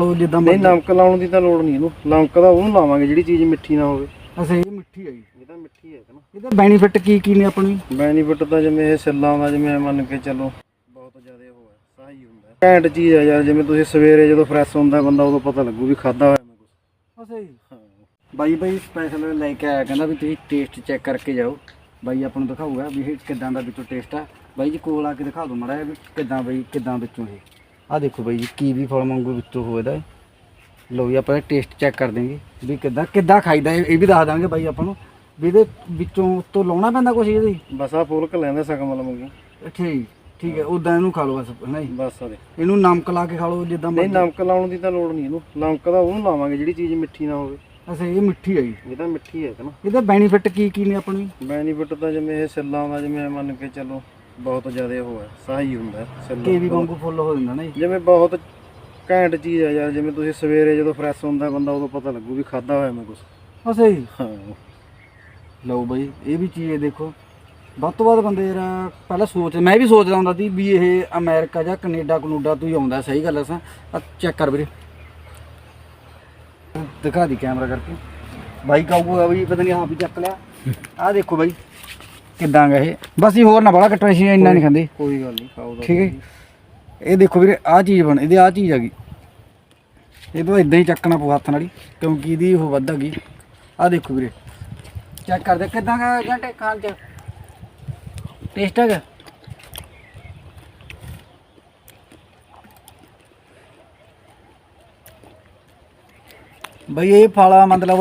ਉਹ ਜਿੱਦਾਂ ਨਹੀਂ ਨਮਕ ਲਾਉਣ ਦੀ ਤਾਂ ਲੋੜ ਨਹੀਂ ਇਹਨੂੰ। ਨਮਕ ਦਾ ਉਹਨੂੰ ਲਾਵਾਂਗੇ ਜਿਹੜੀ ਚੀਜ਼ ਮਿੱਠੀ ਨਾ ਹੋਵੇ। ਅੱਛਾ ਇਹ ਮਿੱਠੀ ਹੈ ਜੀ। ਇਹ ਤਾਂ ਮਿੱਠੀ ਹੈ ਨਾ। ਇਹਦੇ ਬੈਨੀਫਿਟ ਕੀ ਕੀ ਨੇ ਆਪਣੀ? ਬੈਨੀਫਿਟ ਤਾਂ ਜਿਵੇਂ ਇਹ ਛਿੱਲਾਂ ਦਾ ਜਿਵੇਂ ਮੰਨ ਕੇ ਚੱਲੋ ਬਹੁਤ ਜ਼ਿਆਦਾ ਉਹ ਹੈ ਸਹੀ ਹੁੰਦਾ ਘੈਂਟ ਚੀਜ਼ ਹੈ ਯਾਰ ਜਿਵੇਂ ਤੁਸੀਂ ਸਵੇਰੇ ਜਦੋਂ ਫਰੈਸ਼ ਹੁੰਦਾ ਬੰਦਾ ਉਦੋਂ ਪਤਾ ਲੱਗੂ ਵੀ ਖਾਦਾ ਹੋਇਆ ਮੈਂ ਕੁਝ ਜੀ। ਹਾਂ। ਬਾਈ ਬਾਈ ਸਪੈਸ਼ਲ ਲੈ ਕੇ ਆਇਆ ਕਹਿੰਦਾ ਵੀ ਤੁਸੀਂ ਟੇਸਟ ਚੈੱਕ ਕਰਕੇ ਜਾਓ। ਬਾਈ ਆਪਾਂ ਨੂੰ ਦਿਖਾਊਗਾ ਵੀ ਇਹ ਕਿਦਾਂ ਦਾ ਵਿੱਚੋਂ ਟੇਸਟ ਆ। ਬਾਈ ਜੀ ਕੋਲ ਆ ਕੇ ਦਿਖਾ ਦਿਓ ਮੜਾ ਵੀ ਕਿਦਾਂ ਬਾਈ ਕਿਦਾਂ ਵਿੱਚੋਂ ਇਹ। ਆ ਦੇਖੋ ਬਾਈ ਜੀ ਕੀਵੀ ਫਲ ਵਾਂਗੂ ਵਿੱਚੋਂ ਹੋਏਦਾ ਇਹ। ਲਓ ਵੀ ਆਪਾਂ ਟੇਸਟ ਚੈੱਕ ਕਰ ਦੇਂਗੇ ਵੀ ਕਿਦਾਂ ਕਿਦਾਂ ਖਾਈਦਾ ਇਹ ਵੀ ਦੱਸ ਦਾਂਗੇ ਬਾਈ ਆਪਾਂ ਨੂੰ ਵੀ ਇਹਦੇ ਵਿੱਚੋਂ ਉੱਤੋਂ ਲਾਉਣਾ ਪੈਂਦਾ ਕੁਛ ਇਹਦੇ? ਬਸ ਆ ਫੁਲਕ ਲੈਂਦੇ ਸਕਮ ਲਵਾਂਗੇ ਠੀਕ ਠੀਕ ਹੈ ਉਦਾਂ ਇਹਨੂੰ ਖਾ ਲਓ ਬਸ ਨਹੀਂ ਬਸ ਆ ਦੇ। ਇਹਨੂੰ ਨਮਕ ਲਾ ਕੇ ਖਾ ਲਓ ਜਿੱਦਾਂ ਨਹੀਂ। ਨਮਕ ਲਾਉਣ ਦੀ ਤਾਂ ਲੋੜ ਨਹੀਂ ਇਹਨੂੰ। ਨਮਕ ਦਾ ਉਹਨੂੰ ਲਾਵਾਂਗੇ ਜਿਹੜੀ ਚੀਜ਼ ਮਿੱਠੀ ਨਾ ਹੋਵੇ। ਅੱਛਾ ਇਹ ਮਿੱਠੀ ਹੈ ਜੀ। ਇਹ ਤਾਂ ਮਿੱਠੀ ਹੈ ਨਾ। ਇਹਦੇ ਬੈਨੀਫਿਟ ਕੀ ਕੀ ਨੇ ਆਪਣੀ ਬੈਨੀਫਿਟ ਤਾਂ ਜਿਵੇਂ ਇਹ ਛਿੱਲਾਂ ਦਾ ਜਿਵੇਂ ਮੰਨ ਕੇ ਚੱਲੋ ਬਹੁਤ ਜ਼ਿਆਦਾ ਉਹ ਹੈ ਸਹੀ ਹੁੰਦਾ ਹੈ ਕੇਵੀ ਵਾਂਗੂ ਫੁੱਲ ਹੋ ਜਾਂਦਾ ਨਾ ਜੀ। ਜਿਵੇਂ ਬਹੁਤ ਘੈਂਟ ਚੀਜ਼ ਹੈ ਯਾਰ ਜਿਵੇਂ ਤੁਸੀਂ ਸਵੇਰੇ ਜਦੋਂ ਫਰੈਸ਼ ਹੁੰਦਾ ਬੰਦਾ ਉਦੋਂ ਪਤਾ ਲੱਗੂ ਵੀ ਖਾਦਾ ਹੋਇਆ ਮੈਂ ਕੁਝ ਅੱਛਾ ਜੀ ਹਾਂ। ਲਓ ਬਈ ਇਹ ਵੀ ਚੀਜ਼ ਦੇਖੋ। ਵੱਧ ਤੋਂ ਵੱਧ ਬੰਦੇ ਯਾਰ ਪਹਿਲਾਂ ਸੋਚ ਮੈਂ ਵੀ ਸੋਚਦਾ ਹੁੰਦਾ ਸੀ ਵੀ ਇਹ ਅਮਰੀਕਾ ਜਾਂ ਕੈਨੇਡਾ ਕਨੂਡਾ ਤੋਂ ਹੀ ਆਉਂਦਾ ਸਹੀ ਗੱਲ ਅਸਾਂ ਆ ਚੈੱਕ ਕਰ ਵੀਰੇ। ਦਿਖਾ ਦੀ ਕੈਮਰਾ ਕਰਕੇ। ਬਾਈ ਕਹੂਗਾ ਵੀ ਪਤਾ ਨਹੀਂ ਆਪ ਹੀ ਚੱਕ ਲਿਆ। ਆਹ ਦੇਖੋ ਬਾਈ। ਕਿੱਦਾਂ ਗਾ ਇਹ? ਬਸ ਹੀ ਹੋਰ ਨਾ ਬੜਾ ਕੱਟਣਾ ਸੀ ਇੰਨਾ ਨਹੀਂ ਖਾਂਦੇ। ਕੋਈ ਗੱਲ ਨਹੀਂ ਖਾਓ ਦਾ ਠੀਕ ਹੈ ਇਹ ਦੇਖੋ ਵੀਰੇ ਆਹ ਚੀਜ਼ ਬਣ ਇਹਦੇ ਆਹ ਚੀਜ਼ ਆ ਗਈ। ਇਹ ਤੋਂ ਇਦਾਂ ਹੀ ਚੱਕਣਾ ਪਊ ਹੱਥ ਨਾਲ ਹੀ ਕਿਉਂਕਿ ਇਹਦੀ ਉਹ ਵੱਧ ਗਈ। ਆਹ ਦੇਖੋ ਵੀਰੇ ਚੈੱਕ ਕਰਦੇ ਕਿਦਾਂ ਦਾ ਘੰਟੇ ਖਾਣ ਚ? ਟੇਸਟ ਹੈਗਾ ਬਈ ਇਹ ਫਲ ਮਤਲਬ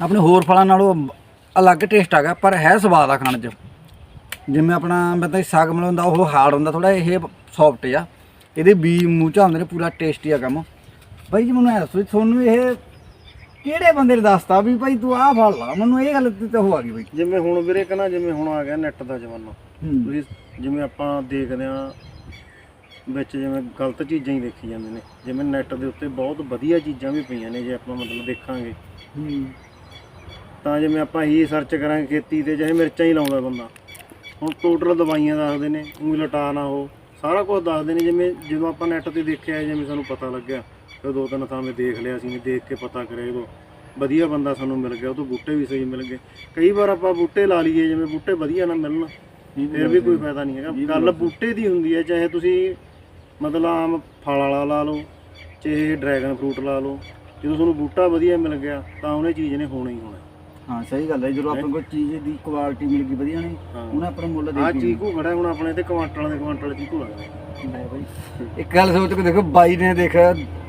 ਆਪਣੇ ਹੋਰ ਫਲਾਂ ਨਾਲੋਂ ਅਲੱਗ ਟੇਸਟ ਹੈਗਾ ਪਰ ਹੈ ਸਵਾਦ ਆ ਖਾਣ ਚ। ਜਿਵੇਂ ਆਪਣਾ ਮਤਲਬ ਸਾਗ ਮਿਲਾਉਂਦਾ ਉਹ ਹਾਰਡ ਹੁੰਦਾ ਥੋੜਾ ਇਹ ਸੌਫਟ ਆ ਇਹਦੇ ਬੀ ਮੂੰਹ ਚ ਆਉਂਦੇ ਨੇ ਪੂਰਾ ਟੇਸਟੀ ਆ ਕੰਮ। ਬਾਈ ਜੀ ਮੈਨੂੰ ਐ ਦੱਸੋ ਵੀ ਤੁਹਾਨੂੰ ਇਹ ਕਿਹੜੇ ਬੰਦੇ ਨੇ ਦੱਸਤਾ ਵੀ ਭਾਈ ਤੂੰ ਆਹ ਫਲ ਲਾ? ਮੈਨੂੰ ਇਹ ਗੱਲ ਤੇ ਹੋ ਆ ਗਈ ਬਾਈ। ਜਿਵੇਂ ਹੁਣ ਵੀਰੇ ਕਹਿੰਦਾ ਜਿਵੇਂ ਹੁਣ ਆ ਗਿਆ ਨੈਟ ਦਾ ਜ਼ਮਾਨਾ। ਤੁਸੀਂ ਜਿਵੇਂ ਆਪਾਂ ਦੇਖਦੇ ਆ ਵਿੱਚ ਜਿਵੇਂ ਗਲਤ ਚੀਜ਼ਾਂ ਹੀ ਦੇਖੀ ਜਾਂਦੇ ਨੇ। ਜਿਵੇਂ ਨੈਟ ਦੇ ਉੱਤੇ ਬਹੁਤ ਵਧੀਆ ਚੀਜ਼ਾਂ ਵੀ ਪਈਆਂ ਨੇ ਜੇ ਆਪਾਂ ਮਤਲਬ ਦੇਖਾਂਗੇ। ਤਾਂ ਜਿਵੇਂ ਆਪਾਂ ਹੀ ਸਰਚ ਕਰਾਂਗੇ ਖੇਤੀ ਤੇ, ਚਾਹੇ ਮਿਰਚਾਂ ਹੀ ਲਾਉਂਦਾ ਬੰਦਾ। ਹੁਣ ਟੋਟਲ ਦਵਾਈਆਂ ਦੱਸਦੇ ਨੇ ਉਂਗਲੀ ਲਟਾ ਨਾ ਹੋ ਸਾਰਾ ਕੁਝ ਦੱਸਦੇ ਨੇ, ਜਿਵੇਂ ਜਦੋਂ ਆਪਾਂ ਨੈਟ ਤੇ ਦੇਖਿਆ, ਜਿਵੇਂ ਸਾਨੂੰ ਪਤਾ ਲੱਗਿਆ ਫਿਰ ਦੋ ਤਿੰਨ ਥਾਵੇਂ ਦੇਖ ਲਿਆ ਸੀ ਦੇਖ ਕੇ ਪਤਾ ਕਰੇ ਜਦੋਂ ਵਧੀਆ ਬੰਦਾ ਸਾਨੂੰ ਮਿਲ ਗਿਆ, ਉਹ ਤੋਂ ਬੂਟੇ ਵੀ ਸਹੀ ਮਿਲ ਗਏ। ਕਈ ਵਾਰ ਆਪਾਂ ਬੂਟੇ ਲਾ ਲਈਏ, ਜਿਵੇਂ ਬੂਟੇ ਵਧੀਆ ਨਾ ਮਿਲਣ, ਫਿਰ ਵੀ ਕੋਈ ਫਾਇਦਾ ਨਹੀਂ ਹੈਗਾ। ਗੱਲ ਬੂਟੇ ਦੀ ਹੁੰਦੀ ਹੈ, ਚਾਹੇ ਤੁਸੀਂ ਮਤਲਬ ਆਮ ਫਲ ਵਾਲਾ ਲਾ ਲਓ, ਚਾਹੇ ਡਰੈਗਨ ਫਰੂਟ ਲਾ ਲਓ, ਜਦੋਂ ਤੁਹਾਨੂੰ ਬੂਟਾ ਵਧੀਆ ਮਿਲ ਗਿਆ, ਤਾਂ ਉਹਨੇ ਚੀਜ਼ ਨੇ ਹੋਣਾ ਹੀ ਹੋਣਾ। ਹਾਂ ਸਹੀ ਗੱਲ ਹੈ ਜਦੋਂ ਆਪਾਂ ਕੋਈ ਚੀਜ਼ ਦੀ ਕੁਆਲਿਟੀ ਮਿਲ ਗਈ ਵਧੀਆ ਨਹੀਂ ਹਾਂ। ਉਹਨੇ ਆਪਣਾ ਮੁੱਲ ਦੇ ਆ ਚੀਕੂ ਖੜਾ ਹੁਣ। ਆਪਣੇ ਤੇ ਕੁਆਂਟਲਾਂ ਦੇ ਕੁਆਂਟਲ ਚੀਕੂ ਲੱਗਦਾ ਇੱਕ ਗੱਲ ਸੋਚ ਕੇ ਦੇਖੋ ਬਾਈ ਨੇ ਦੇਖ